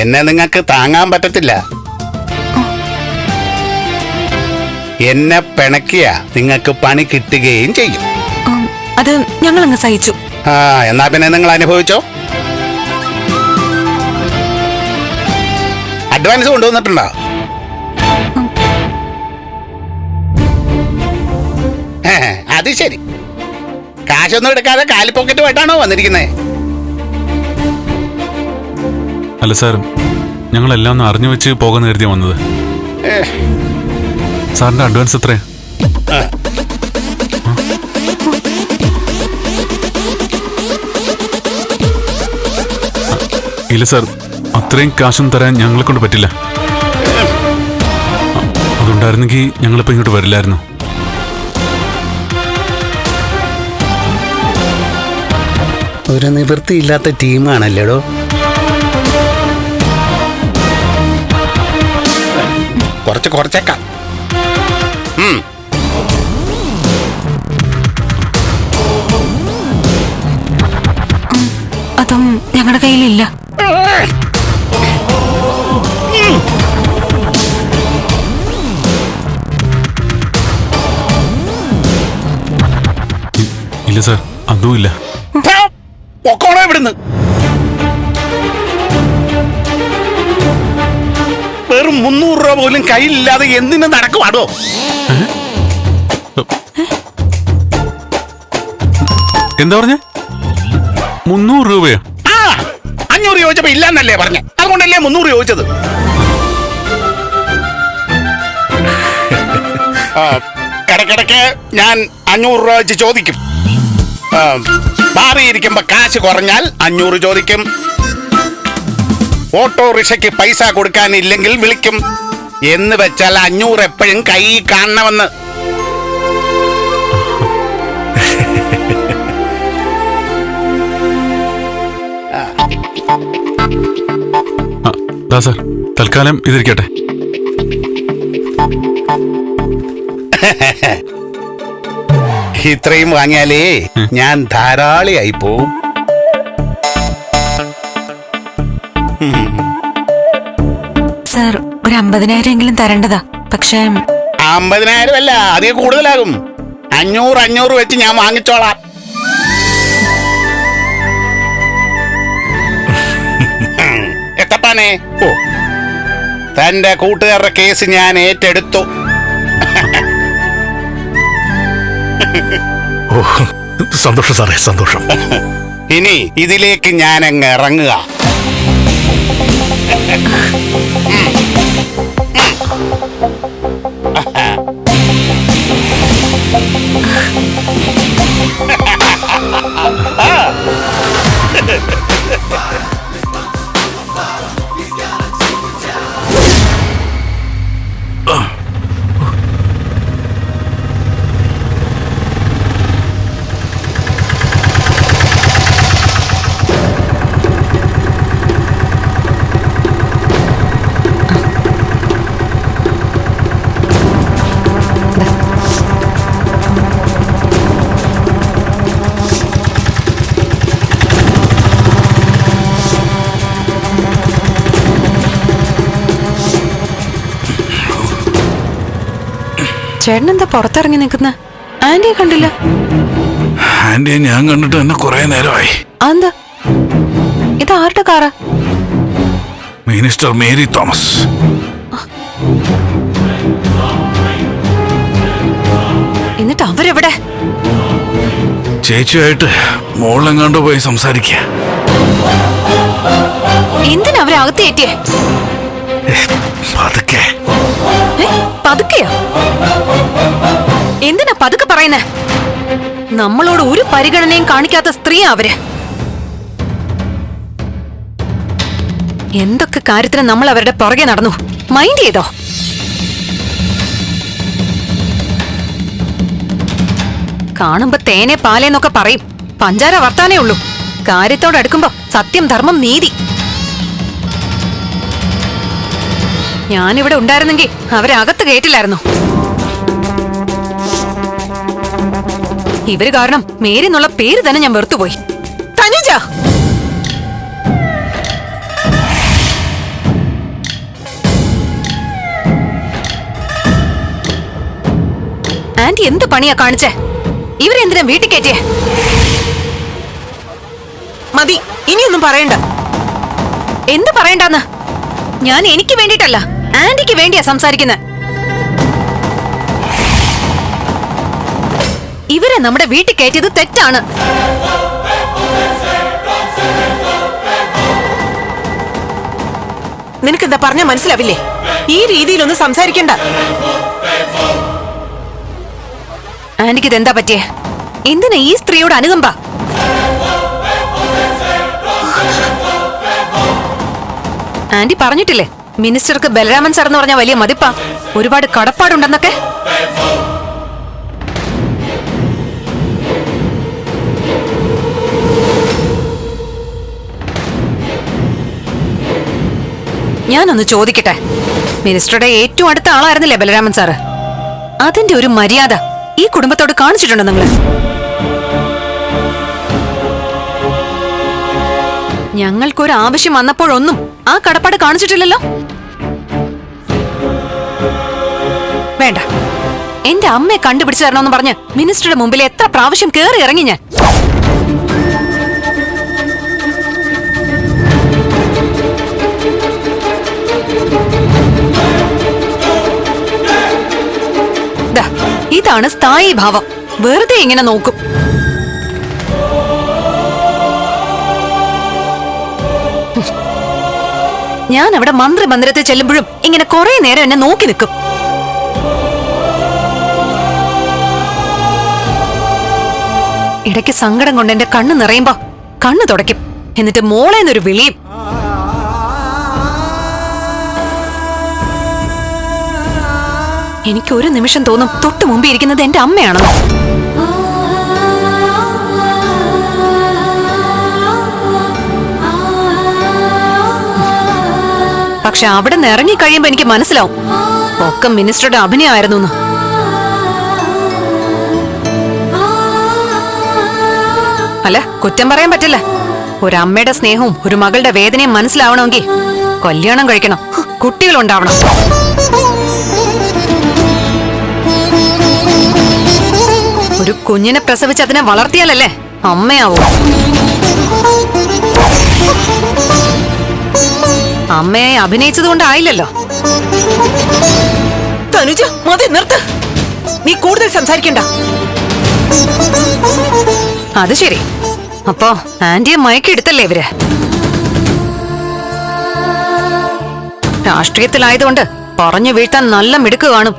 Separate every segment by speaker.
Speaker 1: എന്നെ നിങ്ങൾക്ക് താങ്ങാൻ പറ്റത്തില്ല. എന്നെ പിണക്കിയ നിങ്ങൾക്ക് പണി കിട്ടുകയും ചെയ്യും.
Speaker 2: അത് ഞങ്ങൾ അങ്ങ് സഹിച്ചു.
Speaker 1: ആ എന്നാ പിന്നെ നിങ്ങൾ അനുഭവിച്ചോ? അഡ്വാൻസ് കൊണ്ടുവന്നിട്ടുണ്ടോ? അത് ശരി. കാശൊന്നും എടുക്കാതെ കാലിപ്പോക്കറ്റുമായിട്ടാണോ വന്നിരിക്കുന്നത്
Speaker 3: അല്ല സാർ ഞങ്ങളെല്ലാം ഒന്ന് അറിഞ്ഞു വെച്ച് പോകാൻ കരുതി വന്നത്. സാറിന്റെ അഡ്വാൻസ് എത്രയാ? ഇല്ല സാർ അത്രയും കാശും തരാൻ ഞങ്ങളെ കൊണ്ട് പറ്റില്ല. അതുണ്ടായിരുന്നെങ്കിൽ ഞങ്ങളിപ്പോ ഇങ്ങോട്ട് വരില്ലായിരുന്നു.
Speaker 1: ഒരു നിവൃത്തിയില്ലാത്ത ടീമാണല്ലേടോ കുറച്ച് കുറച്ചേക്കാം.
Speaker 2: അതും ഞങ്ങളുടെ കയ്യിലില്ല
Speaker 3: ഇല്ല സാർ അതും ഇല്ല
Speaker 1: ഇവിടുന്ന് വെറും മുന്നൂറ് രൂപ പോലും കയ്യിലില്ലാതെ എന്തിനു നടക്കുവാടോ
Speaker 3: എന്താ പറഞ്ഞ? മുന്നൂറ് രൂപയോ?
Speaker 1: ആ അഞ്ഞൂറ് ചോദിച്ചപ്പോ ഇല്ലെന്നല്ലേ പറഞ്ഞേ. അതുകൊണ്ടല്ലേ മുന്നൂറ് ചോദിച്ചത്? ആ, ഇടയ്ക്കിടയ്ക്ക് ഞാൻ അഞ്ഞൂറ് രൂപ വെച്ച് ചോദിക്കും. ആ, മാറിയിരിക്കുമ്പോ കാശ് കുറഞ്ഞാൽ അഞ്ഞൂറ് ചോദിക്കും. ഓട്ടോറിക്ഷയ്ക്ക് പൈസ കൊടുക്കാനില്ലെങ്കിൽ വിളിക്കും. എന്ന് വെച്ചാൽ അഞ്ഞൂറ് എപ്പോഴും കൈ കാണണമെന്ന്.
Speaker 3: സാർ തൽക്കാലം ഇതിരിക്കട്ടെ.
Speaker 1: ഇത്രയും വാങ്ങിയാലേ ഞാൻ ധാരാളിയായി പോവും.
Speaker 2: അമ്പതിനായിരം എങ്കിലും തരേണ്ടതാ. പക്ഷേ
Speaker 1: അമ്പതിനായിരം അല്ല അധികം കൂടുതലാകും. അഞ്ഞൂറ് അഞ്ഞൂറ് വെച്ച് ഞാൻ വാങ്ങിച്ചോളാം. എത്തപ്പാനെ. ഓ തന്റെ കൂട്ടുകാരുടെ കേസ് ഞാൻ ഏറ്റെടുത്തു.
Speaker 4: ഓ സന്തോഷം സാറേ സന്തോഷം.
Speaker 1: ഇനി ഇതിലേക്ക് ഞാൻ അങ്ങ് ഇറങ്ങുക. Ha ha ha!
Speaker 2: ചേട്ടൻ എന്താ പുറത്തിറങ്ങി നിൽക്കുന്ന? ആന്റിയെ കണ്ടില്ല.
Speaker 4: ആന്റിയെ ഞാൻ കണ്ടിട്ട് തന്നെ കുറെ നേരമായി.
Speaker 2: അതെന്താ? ഇത് ആരുടെ കാറാ?
Speaker 4: മിനിസ്റ്റർ മേരി തോമസ്.
Speaker 2: എന്നിട്ട് അവരെവിടെ?
Speaker 4: ചേച്ചിയായിട്ട് മോളെങ്ങാണ്ട് പോയി സംസാരിക്ക.
Speaker 2: എന്തിനാ അവരെ അകത്ത് കയറ്റിയേ? പതുക്കെയോ. എന്തിനാ പതുക്കെ പറയുന്നേ? നമ്മളോട് ഒരു പരിഗണനയും കാണിക്കാത്ത സ്ത്രീയാ അവർ. എന്തൊക്കെ കാര്യത്തിന് നമ്മൾ അവരുടെ പുറകെ നടന്നു? മൈൻഡ് ചെയ്തോ? കാണുമ്പോ തേനെ പാലേന്നൊക്കെ പറയും. പഞ്ചാര വർത്താനേ ഉള്ളൂ. കാര്യത്തോടടുക്കുമ്പോ സത്യം ധർമ്മം നീതി. ഞാനിവിടെ ഉണ്ടായിരുന്നെങ്കിൽ അവരകത്ത് കയറ്റില്ലായിരുന്നു ഇവർ കാരണം മേരി എന്നുള്ള പേര് തന്നെ ഞാൻ വെറുത്തുപോയി. തനുജ ആന്റി എന്ത് പണിയാ കാണിച്ചേ? ഇവരെന്തിനാ വീട്ടിൽ കയറ്റിയേ?
Speaker 5: മതി ഇനിയൊന്നും പറയണ്ട.
Speaker 2: എന്ത് പറയണ്ടെന്ന്? ഞാൻ എനിക്ക് വേണ്ടിയിട്ടല്ല. ആന്റിക്ക് വേണ്ടിയാ സംസാരിക്കുന്നത് ഇവരെ നമ്മുടെ വീട്ടിൽ കയറ്റിയത് തെറ്റാണ്.
Speaker 5: നിനക്കെന്താ പറഞ്ഞ മനസ്സിലാവില്ലേ? ഈ രീതിയിലൊന്നും സംസാരിക്കണ്ട.
Speaker 2: ആന്റിക്ക് ഇതെന്താ പറ്റിയേ? എന്തിനാ ഈ സ്ത്രീയോട് അനുകമ്പ? ആന്റി പറഞ്ഞിട്ടില്ലേ? മിനിസ്റ്റർക്ക് ബലരാമൻ സാർ എന്ന് പറഞ്ഞ വലിയ മതിപ്പാ. ഒരുപാട് കടപ്പാടുണ്ടെന്നൊക്കെ. ഞാനൊന്ന് ചോദിക്കട്ടെ. മിനിസ്റ്ററുടെ ഏറ്റവും അടുത്ത ആളായിരുന്നില്ലേ ബലരാമൻ സാറ്? അതിന്റെ ഒരു മര്യാദ ഈ കുടുംബത്തോട് കാണിച്ചിട്ടുണ്ടോ നിങ്ങൾ? ഞങ്ങൾക്കൊരു ആവശ്യം വന്നപ്പോഴൊന്നും ആ കടപ്പാട് കാണിച്ചിട്ടില്ലല്ലോ? വേണ്ട. എന്റെ അമ്മയെ കണ്ടുപിടിച്ചു തരണമെന്ന് പറഞ്ഞ് മിനിസ്റ്ററുടെ മുമ്പിൽ എത്ര പ്രാവശ്യം കേറി ഇറങ്ങി ഞാൻ. ഇതാണ് സ്ഥായി ഭാവം. വെറുതെ ഇങ്ങനെ നോക്കും. ഞാൻ അവിടെ മന്ത്രി മന്ദിരത്തിൽ ചെല്ലുമ്പോഴും ഇങ്ങനെ കുറെ നേരം എന്നെ നോക്കി നിൽക്കും. ഇടയ്ക്ക് സങ്കടം കൊണ്ട് എന്റെ കണ്ണ് നിറയുമ്പോ കണ്ണ് തുടയ്ക്കും. എന്നിട്ട് മോളേന്നൊരു വിളിയും. എനിക്ക് ഒരു നിമിഷം തോന്നും തൊട്ടു മുമ്പേ ഇരിക്കുന്നത് എന്റെ അമ്മയാണെന്ന്. പക്ഷെ അവിടെ നിന്ന് ഇറങ്ങി കഴിയുമ്പോ എനിക്ക് മനസ്സിലാവും. ഒക്കെ മിനിസ്റ്ററുടെ അഭിനയമായിരുന്നു എന്ന്. അല്ല കുറ്റം പറയാൻ പറ്റില്ല. ഒരു അമ്മയുടെ സ്നേഹവും ഒരു മകളുടെ വേദനയും മനസ്സിലാവണമെങ്കിൽ കല്യാണം കഴിക്കണം. കുട്ടികൾ ഉണ്ടാവണം ഒരു കുഞ്ഞിനെ പ്രസവിച്ച് അതിനെ വളർത്തിയാലല്ലേ അമ്മയാവൂ. അമ്മയെ അഭിനയിച്ചത് കൊണ്ടായില്ലല്ലോ
Speaker 5: തനുജ മതി നിർത്ത്. നീ കൂടുതൽ സംസാരിക്കണ്ട.
Speaker 2: അത് ശരി. അപ്പോ ആന്റിയെ മയക്കെടുത്തല്ലേ ഇവർ? രാഷ്ട്രീയത്തിലായതുകൊണ്ട് പറഞ്ഞു വീഴ്ത്താൻ നല്ല മിടുക്ക് കാണും.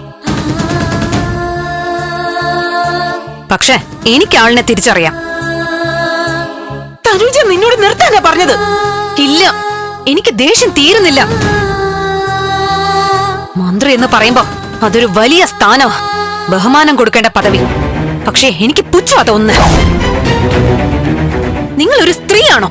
Speaker 2: പക്ഷെ എനിക്ക് ആളിനെ തിരിച്ചറിയാം.
Speaker 5: തനുജ നിന്നോട് നിർത്താനാ പറഞ്ഞത്?
Speaker 2: ഇല്ല. എനിക്ക് ദേഷ്യം തീരുന്നില്ല. മന്ത്രി എന്ന് പറയുമ്പോ അതൊരു വലിയ സ്ഥാനമാ. ബഹുമാനം കൊടുക്കേണ്ട പദവി. പക്ഷേ എനിക്ക് പുച്ഛമാ തോന്നുന്നത് നിങ്ങൾ ഒരു സ്ത്രീയാണോ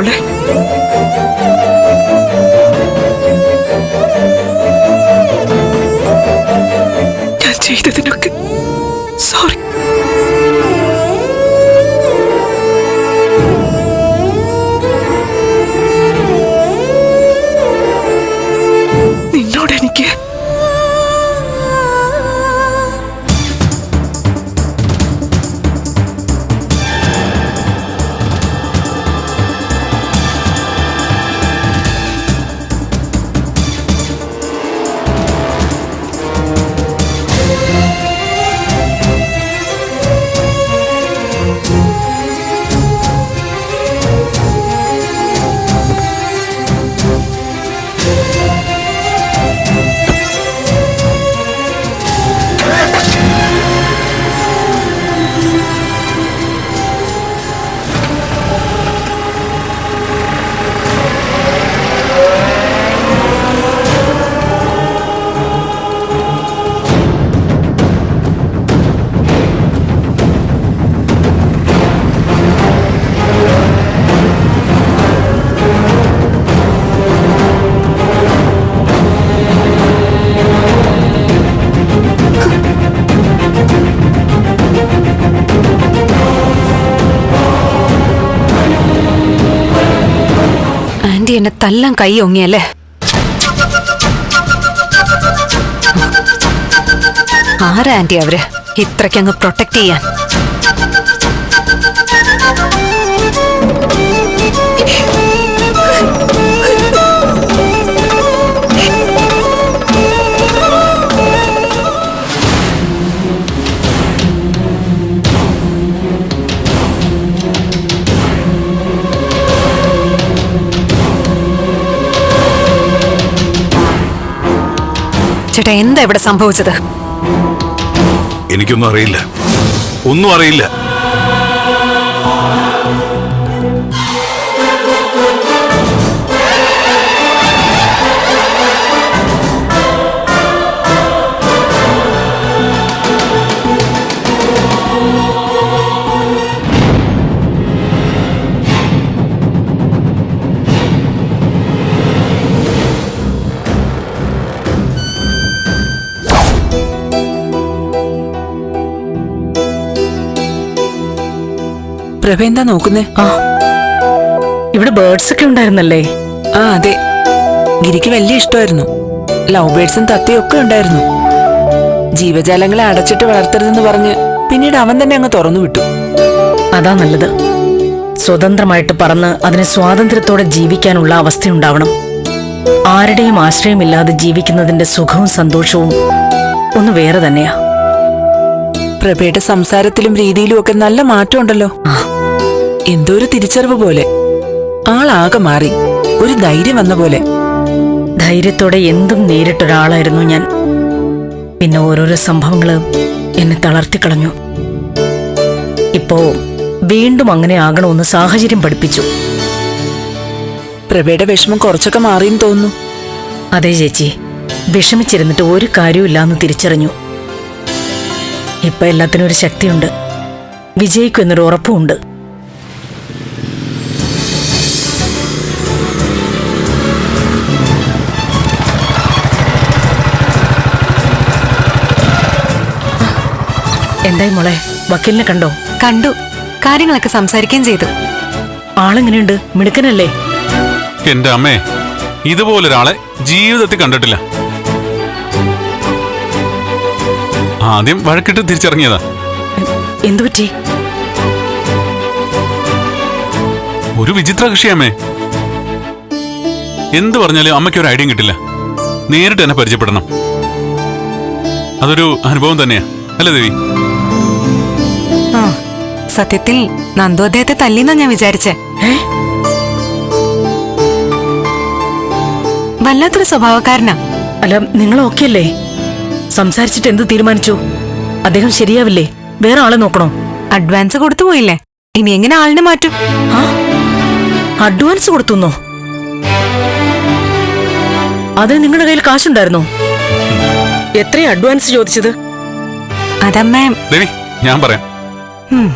Speaker 5: മോളെ
Speaker 2: ആന്റി എന്നെ തല്ലാൻ കൈ ഒങ്ങിയല്ലേ ആരാ ആന്റി അവർ? ഇത്രയ്ക്കങ്ങ് പ്രൊട്ടക്ട് ചെയ്യാൻ. എന്താ ഇവിടെ സംഭവിച്ചത്?
Speaker 4: എനിക്കൊന്നും അറിയില്ല. ഒന്നും അറിയില്ല.
Speaker 5: പ്രഭ എന്താ നോക്കുന്നേ?
Speaker 6: ആ. ഇവിടെ ബേർഡ്സ് ഒക്കെ ഉണ്ടായിരുന്നല്ലേ?
Speaker 5: ആ അതെ. ഗിരിക്ക് വലിയ ഇഷ്ടമായിരുന്നു. ലവ് ബേർഡ്സും തത്തയും ഒക്കെ ഉണ്ടായിരുന്നു. ജീവജാലങ്ങളെ അടച്ചിട്ട് വളർത്തരുതെന്ന് പറഞ്ഞ് പിന്നീട് അവൻ തന്നെ അങ്ങ് തുറന്നു വിട്ടു.
Speaker 6: അതാ നല്ലത്. സ്വതന്ത്രമായിട്ട് പറന്ന് അതിന് സ്വാതന്ത്ര്യത്തോടെ ജീവിക്കാനുള്ള അവസ്ഥയുണ്ടാവണം. ആരുടെയും ആശ്രയമില്ലാതെ ജീവിക്കുന്നതിന്റെ സുഖവും സന്തോഷവും ഒന്ന് വേറെ തന്നെയാ.
Speaker 5: പ്രഭയുടെ സംസാരത്തിലും രീതിയിലും ഒക്കെ നല്ല മാറ്റമുണ്ടല്ലോ. എന്തോ ഒരു തിരിച്ചറിവ് പോലെ. ആളാകെ മാറി. ഒരു ധൈര്യം വന്ന പോലെ.
Speaker 6: ധൈര്യത്തോടെ എന്തും നേരിട്ടൊരാളായിരുന്നു ഞാൻ. പിന്നെ ഓരോരോ സംഭവങ്ങൾ എന്നെ തളർത്തിക്കളഞ്ഞു ഇപ്പോ വീണ്ടും അങ്ങനെ ആകണമെന്ന് സാഹചര്യം പഠിപ്പിച്ചു.
Speaker 5: പ്രഭയുടെ വിഷമം കുറച്ചൊക്കെ മാറിയെന്ന് തോന്നുന്നു.
Speaker 6: അതെ ചേച്ചി. വിഷമിച്ചിരുന്നിട്ട് ഒരു കാര്യമില്ലാന്ന് തിരിച്ചറിഞ്ഞു. ഇപ്പൊ എല്ലാത്തിനും ഒരു ശക്തിയുണ്ട്. വിജയിക്കും എന്നൊരു ഉറപ്പുമുണ്ട്. എന്തായി മോളെ? വക്കീലിനെ കണ്ടോ?
Speaker 2: കണ്ടു. കാര്യങ്ങളൊക്കെ സംസാരിക്കുകയും ചെയ്തു.
Speaker 6: ആളെങ്ങനെയുണ്ട്? മിടുക്കനല്ലേ?
Speaker 3: എന്റെ അമ്മേ ഇതുപോലൊരാളെ ജീവിതത്തിൽ കണ്ടിട്ടില്ല. ആദ്യം വഴക്കിട്ട് തിരിച്ചറിഞ്ഞതാ
Speaker 6: എന്തു പറ്റി?
Speaker 3: ഒരു വിചിത്ര കൃഷിയമ്മേ എന്തു പറഞ്ഞാലും അമ്മയ്ക്ക് ഒരു ഐഡിയ കിട്ടില്ല. നേരിട്ട് എന്നെ പരിചയപ്പെടണം. അതൊരു അനുഭവം തന്നെയാ. അല്ലേ ദേവി?
Speaker 2: സത്യത്തിൽ നന്ദു അദ്ദേഹത്തെ തല്ലിന്നാ ഞാൻ വിചാരിച്ചേ. വല്ലാത്തൊരു സ്വഭാവക്കാരനാ.
Speaker 6: അല്ല നിങ്ങൾ ഓക്കെ അല്ലേ സംസാരിച്ചിട്ട് എന്ത് തീരുമാനിച്ചു? അദ്ദേഹം ശരിയാവില്ലേ? വേറെ ആളെ നോക്കണോ?
Speaker 2: അഡ്വാൻസ് കൊടുത്തു പോയില്ലേ? ഇനി എങ്ങനെ ആളിനെ മാറ്റും?
Speaker 6: അഡ്വാൻസ് കൊടുത്തുന്നോ? അതിന് നിങ്ങളുടെ കയ്യിൽ കാശുണ്ടായിരുന്നോ? എത്രയാ അഡ്വാൻസ് ചോദിച്ചത്?
Speaker 2: അതമ്മേ.
Speaker 3: ദേവി ഞാൻ പറയാം.
Speaker 2: ഉം,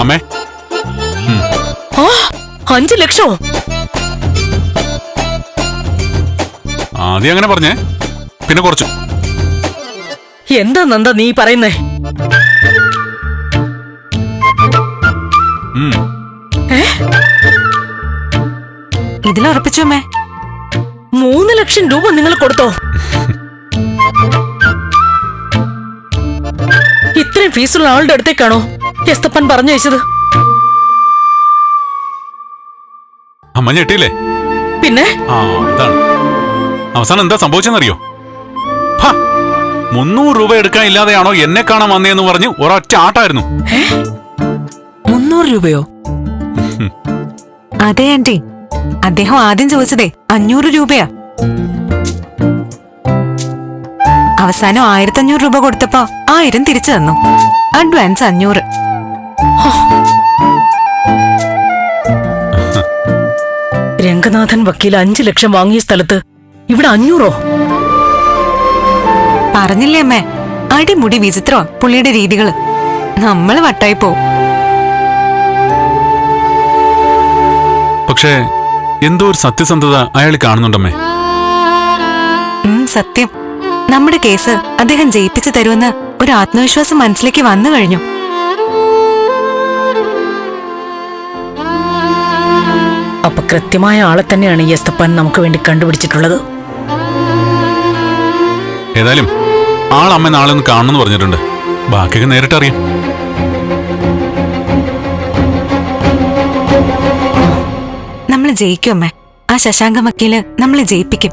Speaker 3: അമ്മേ.
Speaker 6: അഞ്ചു ലക്ഷോ?
Speaker 3: ആദ്യം അങ്ങനെ പറഞ്ഞേ. പിന്നെ കുറച്ചു.
Speaker 6: എന്താ നന്ദ നീ പറയുന്നേ.
Speaker 2: ഇതിലുറപ്പിച്ചു അമ്മേ?
Speaker 6: മൂന്ന് ലക്ഷം രൂപ നിങ്ങൾ കൊടുത്തോ? ഇത്രയും ഫീസുള്ള ആളുടെ അടുത്തേക്കാണോ? എസ്തപ്പൻ വെച്ചത്
Speaker 3: അമ്മ ഞെട്ടിയില്ലേ
Speaker 6: പിന്നെ?
Speaker 3: ആ അവസാനം എന്താ സംഭവിച്ചെന്നറിയോ? മുന്നൂറ് രൂപ എടുക്കാൻ ഇല്ലാതെയാണോ എന്നെ കാണാൻ വന്നേന്ന് പറഞ്ഞ് ഒരൊറ്റ ആട്ടായിരുന്നു.
Speaker 5: മുന്നൂറ് രൂപയോ?
Speaker 2: അതെ ആന്റി. അദ്ദേഹം ആദ്യം ചോദിച്ചതേ അഞ്ഞൂറ് രൂപയാ. അവസാനം ആയിരത്തഞ്ഞൂറ് രൂപ കൊടുത്തപ്പോ ആയിരം തിരിച്ചു തന്നു. അഡ്വാൻസ് അഞ്ഞൂറ്.
Speaker 6: രംഗനാഥൻ വക്കീൽ അഞ്ചു ലക്ഷം വാങ്ങിയ സ്ഥലത്ത് ഇവിടെ അഞ്ഞൂറോ?
Speaker 2: പറഞ്ഞില്ലേ അമ്മേ അടിമുടി വിചിത്രോ പുള്ളിയുടെ രീതികൾ. നമ്മൾ വട്ടായി പോ
Speaker 3: പക്ഷേ എന്തോ ഒരു സത്യസന്ധത അയാൾ കാണുന്നുണ്ടമ്മേ.
Speaker 2: സത്യം. നമ്മുടെ കേസ് അദ്ദേഹം ജയിപ്പിച്ചു തരുമെന്ന് ഒരു ആത്മവിശ്വാസം മനസ്സിലേക്ക് വന്നു കഴിഞ്ഞു.
Speaker 6: അപ്പൊ കൃത്യമായ ആളെ തന്നെയാണ് ഈ എസ്തപ്പാൻ നമുക്ക് വേണ്ടി കണ്ടുപിടിച്ചിട്ടുള്ളത്.
Speaker 3: ഏതായാലും ആളമ്മ നാളെ ഒന്ന് കാണണമെന്ന് പറഞ്ഞിട്ടുണ്ട്. ബാക്കിയൊക്കെ നേരിട്ടറിയാം
Speaker 7: നമ്മൾ ജയിക്കും അമ്മേ. ആ ശശാങ്ക വക്കീൽ നമ്മളെ ജയിപ്പിക്കും.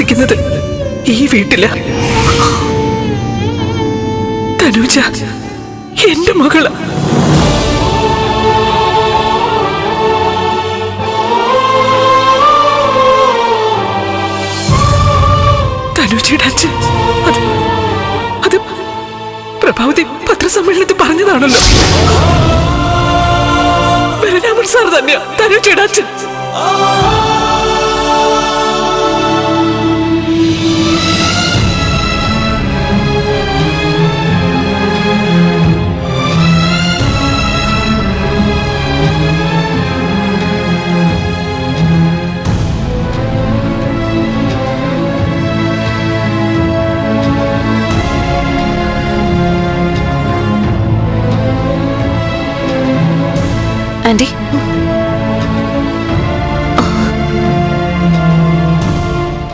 Speaker 5: താമസിക്കുന്നത് ഈ വീട്ടില. തനുജ എന്റെ മകൾ. തനുജയുടെ അച്ഛൻ അത് പ്രഭാവതി പത്രസമ്മേളനത്തിൽ പറഞ്ഞതാണല്ലോ. ബലരാമൻ സാർ തന്നെയാ തനുജയുടെ അച്ഛൻ.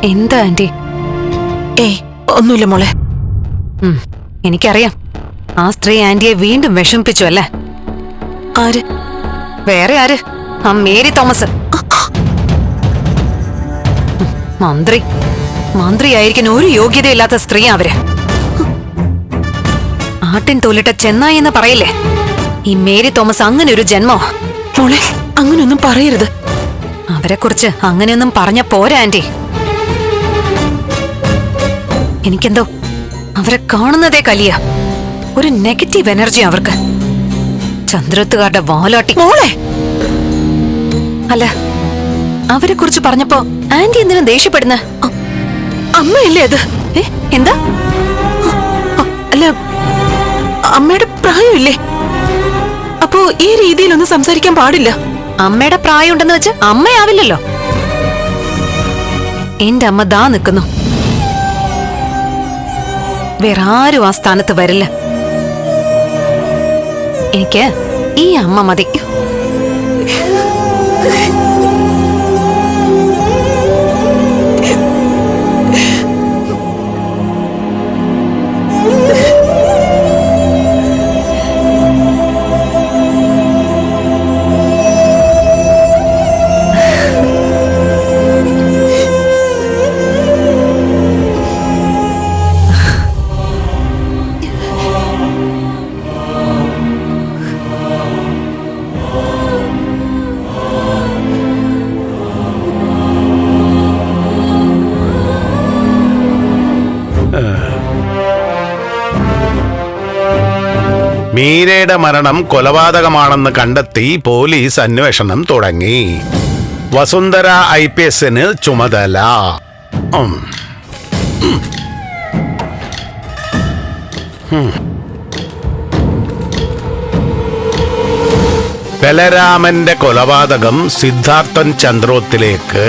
Speaker 2: എന്താ ആന്റി?
Speaker 5: ഏ ഒന്നുമില്ല മോളെ.
Speaker 2: എനിക്കറിയാം. ആ സ്ത്രീ ആന്റിയെ വീണ്ടും വിഷമിപ്പിച്ചു അല്ലേ?
Speaker 5: ആര്?
Speaker 2: വേറെ ആര്? ആ മേരി തോമസ്. മന്ത്രി. മന്ത്രി മന്ത്രിയായിരിക്കാൻ ഒരു യോഗ്യതയില്ലാത്ത സ്ത്രീ അവർ. ആട്ടിൻ തോലിട്ട ചെന്നായി എന്ന് പറയില്ലേ? ഈ മേരി തോമസ് അങ്ങനെ ഒരു ജന്മോ?
Speaker 5: മോളെ അങ്ങനെയൊന്നും പറയരുത്.
Speaker 2: അവരെ കുറിച്ച് അങ്ങനെയൊന്നും പറഞ്ഞ പോരാ ആന്റി. എനിക്കെന്തോ അവരെ കാണുന്നതേ കലിയ. ഒരു നെഗറ്റീവ് എനർജി അവർക്ക്. ചന്ദ്രത്തുകാരുടെ വാലാട്ടി.
Speaker 5: മോളെ!
Speaker 2: അല്ല അവരെ കുറിച്ച് പറഞ്ഞപ്പോ ആന്റി എന്തിനും ദേഷ്യപ്പെടുന്ന?
Speaker 5: അമ്മയല്ലേ അത്?
Speaker 2: ഏ എന്താ?
Speaker 5: അല്ല അമ്മയുടെ പ്രായമില്ലേ? അപ്പോ ഈ രീതിയിലൊന്നും സംസാരിക്കാൻ പാടില്ല.
Speaker 2: അമ്മയുടെ പ്രായം ഉണ്ടെന്ന് വെച്ച് അമ്മയാവില്ലല്ലോ. എന്റെ അമ്മ ദാ നിൽക്കുന്നു വേറെ ആരും ആ സ്ഥാനത്ത് വരില്ല. എനിക്ക് ഈ അമ്മ മതി.
Speaker 1: മീരയുടെ മരണം കൊലപാതകമാണെന്ന് കണ്ടെത്തി പോലീസ് അന്വേഷണം തുടങ്ങി. വസുന്ധര ഐ പി എസിന് ചുമതല. ബലരാമന്റെ കൊലപാതകം സിദ്ധാർത്ഥൻ ചന്ദ്രോത്തിലേക്ക്.